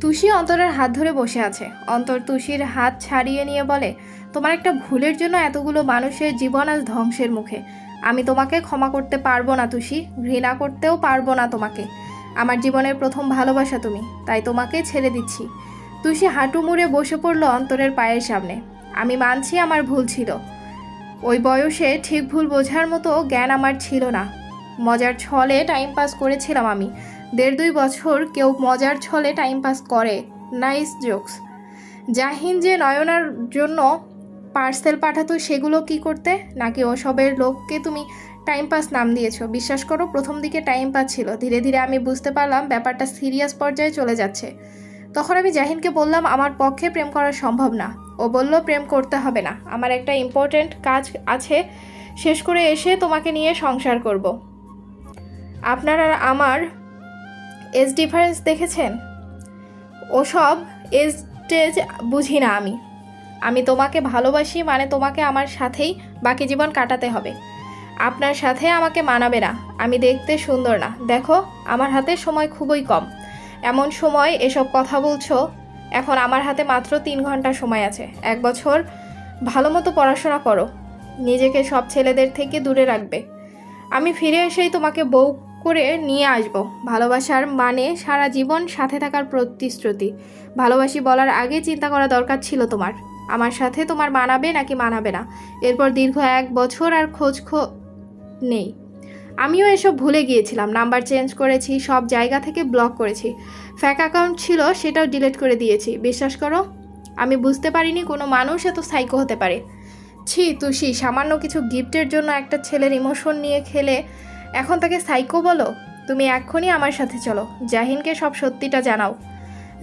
তুষি অন্তরের হাত ধরে বসে আছে। অন্তর তুষির হাত ছাড়িয়ে নিয়ে বলে, তোমার একটা ভুলের জন্য এতগুলো মানুষের জীবন আজ ধ্বংসের মুখে। আমি তোমাকে ক্ষমা করতে পারব না তুষি, ঘৃণা করতেও পারব না তোমাকে। আমার জীবনের প্রথম ভালোবাসা তুমি, তাই তোমাকে ছেড়ে দিচ্ছি। তুষি হাঁটু মুড়ে বসে পড়ল অন্তরের পায়ের সামনে। আমি মানছি আমার ভুল ছিল। ওই বয়সে ঠিক ভুল বোঝার মতো জ্ঞান আমার ছিল না। মজার ছলে টাইম পাস করেছিলাম আমি। দেড় দুই বছর কেউ মজার ছলে টাইম পাস করে। নাইস জোকস জাহিন যে নয়নার জন্য পার্সেল পাঠাতো সেগুলো কি করতে? নাকি ওসবের লোককে তুমি টাইম পাস নাম দিয়েছ? বিশ্বাস করো, প্রথম দিকে টাইম পাস ছিল। ধীরে ধীরে আমি বুঝতে পারলাম ব্যাপারটা সিরিয়াস পর্যায়ে চলে যাচ্ছে। তখন আমি জাহিনকে বললাম, আমার পক্ষে প্রেম করা সম্ভব না। ও বলল, প্রেম করতে হবে না। আমার একটা ইম্পর্ট্যান্ট কাজ আছে। শেষ করে এসে তোমাকে নিয়ে সংসার করব। আপনার আমার এজ ডিফারেন্স দেখেছেন? ওসব এজ টেজ বুঝি না আমি। আমি তোমাকে ভালোবাসি মানে তোমাকে আমার সাথেই বাকি জীবন কাটাতে হবে। আপনার সাথে আমাকে মানাবে না। আমি দেখতে সুন্দর না। দেখো, আমার হাতে সময় খুবই কম। এমন সময় এসব কথা বলছো, এখন আমার হাতে মাত্র তিন ঘণ্টা সময় আছে। এক বছর ভালো মতো পড়াশোনা করো। নিজেকে সব ছেলেদের থেকে দূরে রাখবে। আমি ফিরে এসেই তোমাকে বউ করে নিয়ে আসব। ভালোবাসার মানে সারা জীবন সাথে থাকার প্রতিশ্রুতি। ভালোবাসি বলার আগে চিন্তা করা দরকার ছিল তোমার। আমার সাথে তোমার মানাবে নাকি মানাবে না? এরপর দীর্ঘ এক বছর আর খোঁজ খো নেই। আমিও এসব ভুলে গিয়েছিলাম। নাম্বার চেঞ্জ করেছি, সব জায়গা থেকে ব্লক করেছি। ফ্যাক অ্যাকাউন্ট ছিল, সেটাও ডিলিট করে দিয়েছি। বিশ্বাস করো, আমি বুঝতে পারিনি কোনো মানুষ এত সাইকো হতে পারে। ছি, তুষি, সামান্য কিছু গিফটের জন্য একটা ছেলের ইমোশন নিয়ে খেলে এখন তাকে সাইকো বলো? তুমি এক্ষুনি আমার সাথে চলো। জাহিনকে সব সত্যিটা জানাও।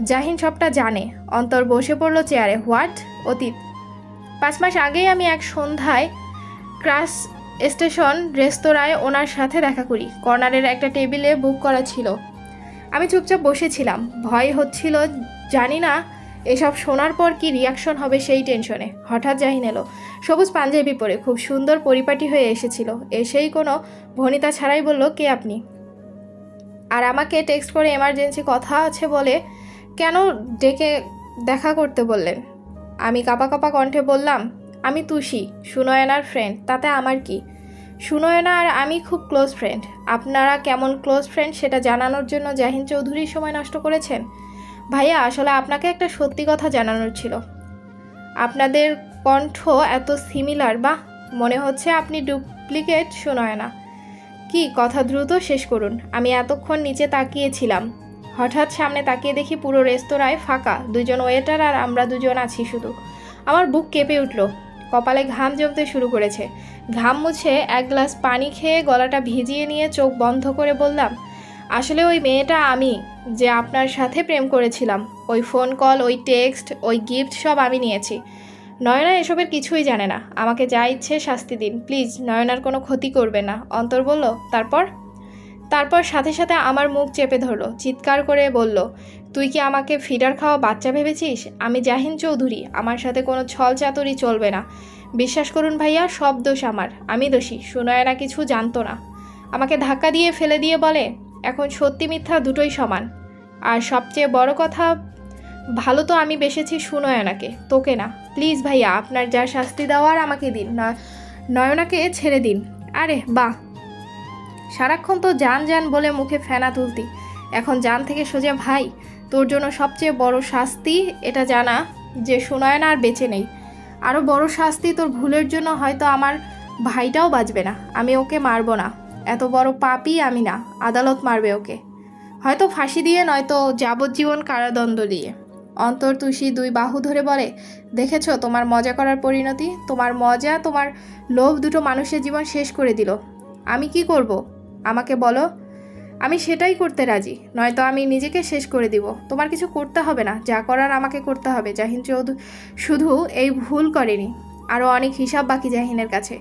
জাহিন সবটা জানে। অন্তর বসে পড়ল চেয়ারে। হোয়াট? অতীত। পাঁচ মাস আগেই আমি এক সন্ধ্যায় ক্রাস স্টেশন রেস্তোরাঁয় ওনার সাথে দেখা করি। কর্নারের একটা টেবিলে বুক করা ছিল। আমি চুপচাপ বসেছিলাম। ভয় হচ্ছিল, জানি না এসব শোনার পর কি রিয়াকশন হবে সেই টেনশনে হঠাৎ জাহিন এলো। সবুজ পাঞ্জাবি পরে খুব সুন্দর পরিপাটি হয়ে এসেছিল। এসেই কোনো ভনিতা ছাড়াই বলল, কে আপনি? আর আমাকে টেক্সট করে এমার্জেন্সি কথা আছে বলে কেন ডেকে দেখা করতে বললেন? আমি কাপা কাপা কণ্ঠে বললাম, আমি তুষি, সুনয়নার ফ্রেন্ড তাতে আমার কি? সুনয়না আর আমি খুব ক্লোজ ফ্রেন্ড আপনারা কেমন ক্লোজ ফ্রেন্ড সেটা জানানোর জন্য জাহিন চৌধুরীর সময় নষ্ট করেছেন? ভাইয়া, আসলে আপনাকে একটা সত্যি কথা জানানোর ছিল। আপনাদের কণ্ঠ এত সিমিলার বা মনে হচ্ছে আপনি ডুপ্লিকেট শোনায় না। কি, কথা দ্রুত শেষ করুন। আমি এতক্ষণ নিচে তাকিয়েছিলাম। হঠাৎ সামনে তাকিয়ে দেখি পুরো রেস্তোরাঁয় ফাঁকা। দুজন ওয়েটার আর আমরা দুজন আছি শুধু। আমার বুক কেঁপে উঠল। কপালে ঘাম জমতে শুরু করেছে। ঘাম মুছে এক গ্লাস পানি খেয়ে গলাটা ভিজিয়ে নিয়ে চোখ বন্ধ করে বললাম, আসলে ওই মেয়েটা আমি। যে আপনার সাথে প্রেম করেছিলাম। ওই ফোন কল ওই টেক্সট ওই গিফট সব আমি নিয়েছি। নয়না এসবের কিছুই জানে না। আমাকে যা ইচ্ছে শাস্তি দিন। প্লিজ, নয়নার কোনো ক্ষতি করবে না। অন্তর বলল, তারপর? তারপর সাথে সাথে আমার মুখ চেপে ধরলো, চিৎকার করে বলল, তুই কি আমাকে ফিডার খাওয়া বাচ্চা ভেবেছিস? আমি জাহিন চৌধুরী। আমার সাথে কোনো ছল চাতুরি চলবে না। বিশ্বাস করুন ভাইয়া, সব দোষ আমার। আমি দোষী। সুনয়না কিছু জানতো না। আমাকে ধাক্কা দিয়ে ফেলে দিয়ে বলে এখন সত্যি মিথ্যা দুটোই সমান। আর সবচেয়ে বড় কথা, ভালো তো আমি বেসেছি সুনয়নাকে, তোকে না। প্লিজ ভাইয়া, আপনার যা শাস্তি দেওয়ার আমাকে দিন, না, নয়নাকে ছেড়ে দিন। আরে, বাহ! সারাক্ষণ তো যান যান বলে মুখে ফেনা তুলতি। এখন যান থেকে সোজা, ভাই, তোর জন্য সবচেয়ে বড় শাস্তি এটা জানা যে সুনয়না আর বেঁচে নেই। আরও বড় শাস্তি তোর ভুলের জন্য হয়তো আমার ভাইটাও বাঁচবে না। আমি ওকে মারবো না। এত বড় পাপই আমি না, আদালত মারবে ওকে। হয়তো ফাঁসি দিয়ে, নয়তো যাবজ্জীবন কারাদণ্ড দিয়ে। অন্তর তুষি দুই বাহু ধরে বলে, দেখেছ তোমার মজা করার পরিণতি? তোমার মজা, তোমার লোভ দুটো মানুষের জীবন শেষ করে দিল। আমি কি করব? আমাকে বলো। আমি সেটাই করতে রাজি, নয়তো আমি নিজেকে শেষ করে দিব। তোমার কিছু করতে হবে না, যা করার আমাকে করতে হবে। জাহিন চৌধুরী শুধু এই ভুল করেনি। আরও অনেক হিসাব বাকি জাহিনের কাছে।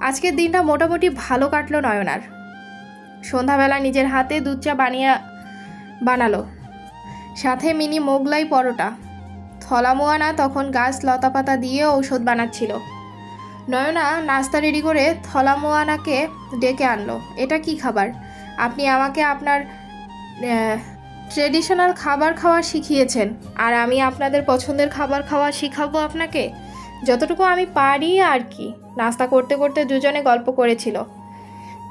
আজকের দিনটা মোটামুটি ভালো কাটলো নয়নার। সন্ধ্যাবেলা নিজের হাতে দুধ চা বানিয়ে বানালো। সাথে মিনি মোগলাই পরোটা। থলামোয়ানা তখন গাছ লতাপাতা দিয়ে ঔষধ বানাচ্ছিল। নয়না নাস্তা রেডি করে থলামোয়ানাকে ডেকে আনলো। এটা কি খাবার? আপনি আমাকে আপনার ট্রেডিশনাল খাবার খাওয়া শিখিয়েছেন। আর আমি আপনাদের পছন্দের খাবার খাওয়া শিখাবো আপনাকে? যতটুকু আমি পারি আর কি। নাস্তা করতে করতে দুজনে গল্প করেছিল।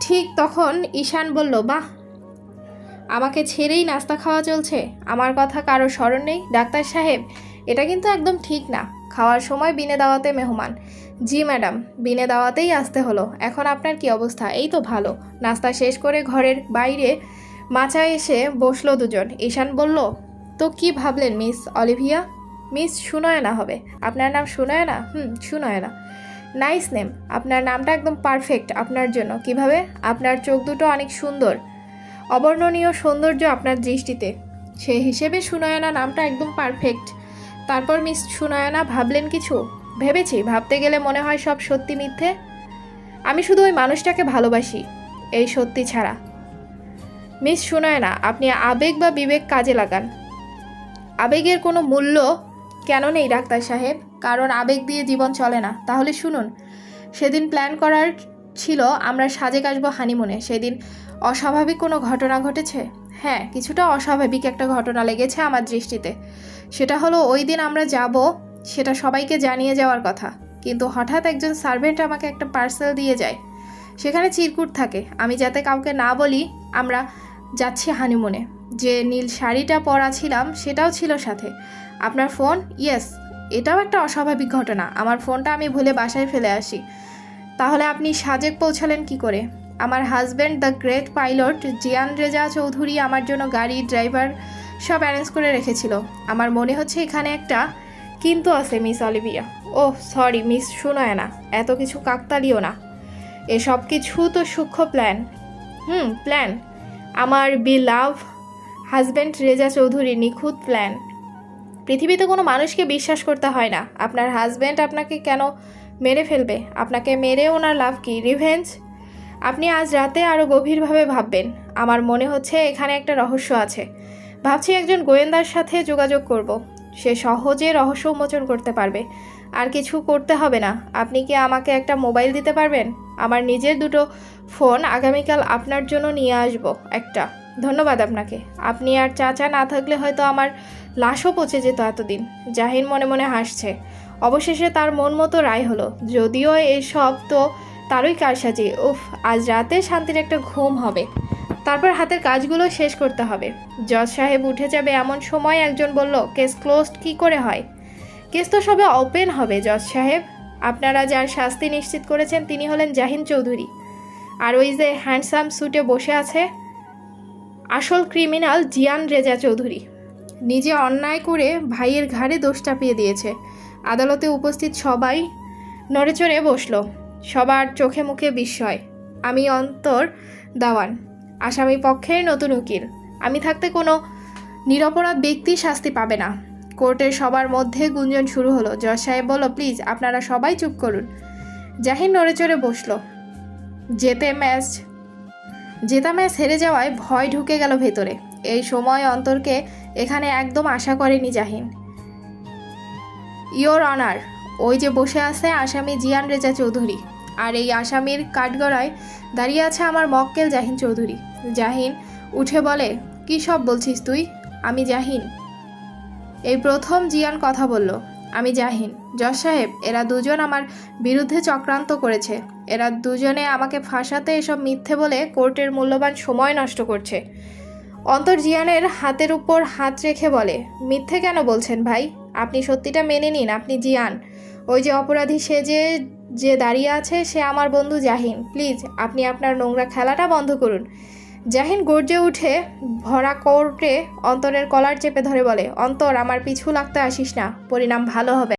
ঠিক তখন ঈশান বলল, বাহ, আমাকে ছেড়েই নাস্তা খাওয়া চলছে। আমার কথা কারও স্মরণ নেই। ডাক্তার সাহেব, এটা কিন্তু একদম ঠিক না। খাওয়ার সময় বিনে দাওয়াতে মেহমান। জি ম্যাডাম, বিনে দাওয়াতেই আসতে হলো। এখন আপনার কি অবস্থা? এই তো ভালো। নাস্তা শেষ করে ঘরের বাইরে মাচায় এসে বসল দুজন। ঈশান বলল, তো কি ভাবলেন মিস অলিভিয়া? মিস সুনয়না হবে। আপনার নাম সুনয়না? হুম, সুনয়না। Nice name. আপনার নামটা একদম পারফেক্ট আপনার জন্য। কীভাবে? আপনার চোখ দুটো অনেক সুন্দর। অবর্ণনীয় সৌন্দর্য আপনার দৃষ্টিতে। সেই হিসেবে সুনয়না নামটা একদম পারফেক্ট। তারপর মিস সুনয়না, ভাবলেন কিছু? ভেবেছি, ভাবতে গেলে মনে হয় সব সত্যি মিথ্যে। আমি শুধু ওই মানুষটাকে ভালোবাসি, এই সত্যি ছাড়া। মিস সুনয়না, আপনি আবেগ বা বিবেক কাজে লাগান। আবেগের কোনো মূল্য কেন নেই ডাক্তার সাহেব? কারণ আবেগ দিয়ে জীবন চলে না। তাহলে শুনুন, সেদিন প্ল্যান করার ছিল আমরা সাজেক আসব হানিমুনে সেদিন অস্বাভাবিক কোনো ঘটনা ঘটেছে? হ্যাঁ কিছুটা অস্বাভাবিক একটা ঘটনা লেগেছে আমার দৃষ্টিতে। সেটা হলো ওই দিন আমরা যাব, সেটা সবাইকে জানিয়ে যাওয়ার কথা। কিন্তু হঠাৎ একজন সার্ভেন্ট আমাকে একটা পার্সেল দিয়ে যায়। সেখানে চিরকুট থাকে। আমি যাতে কাউকে না বলি, আমরা যাচ্ছি হানিমুনে যে নীল শাড়িটা পরা ছিলাম, সেটাও ছিল সাথে। আপনার ফোন? ইয়েস, এটাও একটা অস্বাভাবিক ঘটনা। আমার ফোনটা আমি ভুলে বাসায় ফেলে আসি। তাহলে আপনি সাজেক পৌঁছালেন কি করে? আমার হাজব্যান্ড দ্য গ্রেট পাইলট জিয়ান রেজা চৌধুরী আমার জন্য গাড়ি, ড্রাইভার সব অ্যারেঞ্জ করে রেখেছিল। আমার মনে হচ্ছে এখানে একটা কিন্তু আছে, মিস অলিভিয়া। ও সরি, মিস শুনোয় না এত কিছু কাকতালিও না। এসব কিছু তো সূক্ষ্ম প্ল্যান। হুম, প্ল্যান। আমার beloved husband Reza Chowdhury নিখুঁত প্ল্যান। পৃথিবীতে কোনো মানুষকে বিশ্বাস করতে হয় না। আপনার হাজব্যান্ড আপনাকে কেন মেরে ফেলবে? আপনাকে মেরে ওনার লাভ কি? রিভেঞ্জ আপনি আজ রাতে আরও গভীরভাবে ভাববেন, আমার মনে হচ্ছে এখানে একটা রহস্য আছে। ভাবছি একজন গোয়েন্দার সাথে যোগাযোগ করব। সে সহজে রহস্য উন্মোচন করতে পারবে। আর কিছু করতে হবে না। আপনি কি আমাকে একটা মোবাইল দিতে পারবেন? আমার নিজের দুটো ফোন আগামীকাল আপনার জন্য নিয়ে আসব একটা। ধন্যবাদ আপনাকে। আপনি আর চাচা না থাকলে হয়তো আমার লাশও পচে যেত এতদিন। জাহিন মনে মনে হাসছে। অবশেষে তার মন মতো রায় হলো। যদিও এসব তো তারই কারসাজি। উফ, আজ রাতে শান্তির একটা ঘুম হবে। তারপর হাতের কাজগুলো শেষ করতে হবে। জজ সাহেব উঠে যাবে এমন সময় একজন বলল, কেস ক্লোজড কি করে হয়? কেস তো সবে ওপেন হবে, জজ সাহেব। আপনারা যার শাস্তি নিশ্চিত করেছেন তিনি হলেন জাহিন চৌধুরী। আর ওই যে হ্যান্ডসাম স্যুটে বসে আছে আসল ক্রিমিনাল জিয়ান রেজা চৌধুরী। নিজে অন্যায় করে ভাইয়ের ঘাড়ে দোষ চাপিয়ে দিয়েছে। আদালতে উপস্থিত সবাই নড়েচড়ে বসল। সবার চোখে মুখে বিস্ময়। আমি অন্তর দাওয়ান। আসামি পক্ষের নতুন উকিল। আমি থাকতে কোনো নিরপরাধ ব্যক্তি শাস্তি পাবে না। কোর্টের সবার মধ্যে গুঞ্জন শুরু হলো। জজ সাহেব বলল, প্লিজ, আপনারা সবাই চুপ করুন। জাহিন নড়েচড়ে বসল। যেতে ম্যাচ জেতা ম্যাচ হেরে যাওয়ায় ভয় ঢুকে গেল ভেতরে। এই সময় অন্তরকে এখানে একদম আশা করেনি জাহিন। ইয়োর অনার, ওই যে বসে আছে আসামি জিয়ান রেজা চৌধুরী। আর এই আসামির কাঠগড়ায় দাঁড়িয়ে আছে আমার মক্কেল জাহিন চৌধুরী। জাহিন উঠে বলে, কী সব বলছিস তুই? আমি জাহিন। এই প্রথম জিয়ান কথা বলল। আমি জাহিন, জজ সাহেব, এরা দুজন আমার বিরুদ্ধে চক্রান্ত করেছে। এরা দুজনে আমাকে ফাঁসাতে এসব মিথ্যে বলে কোর্টের মূল্যবান সময় নষ্ট করছে। অন্তর জিয়ানের হাতের উপর হাত রেখে বলে, মিথ্যে কেন বলছেন ভাই? আপনি সত্যিটা মেনে নিন, আপনি জিয়ান। ওই যে অপরাধী সে যে যে দাঁড়িয়ে আছে, সে আমার বন্ধু জাহিন। প্লিজ, আপনি আপনার নোংরা খেলাটা বন্ধ করুন। জাহিন গর্জে উঠে ভরা কোর্টে অন্তরের কলার চেপে ধরে বলে, অন্তর, আমার পিছু লাগতে আসিস না, পরিণাম ভালো হবে।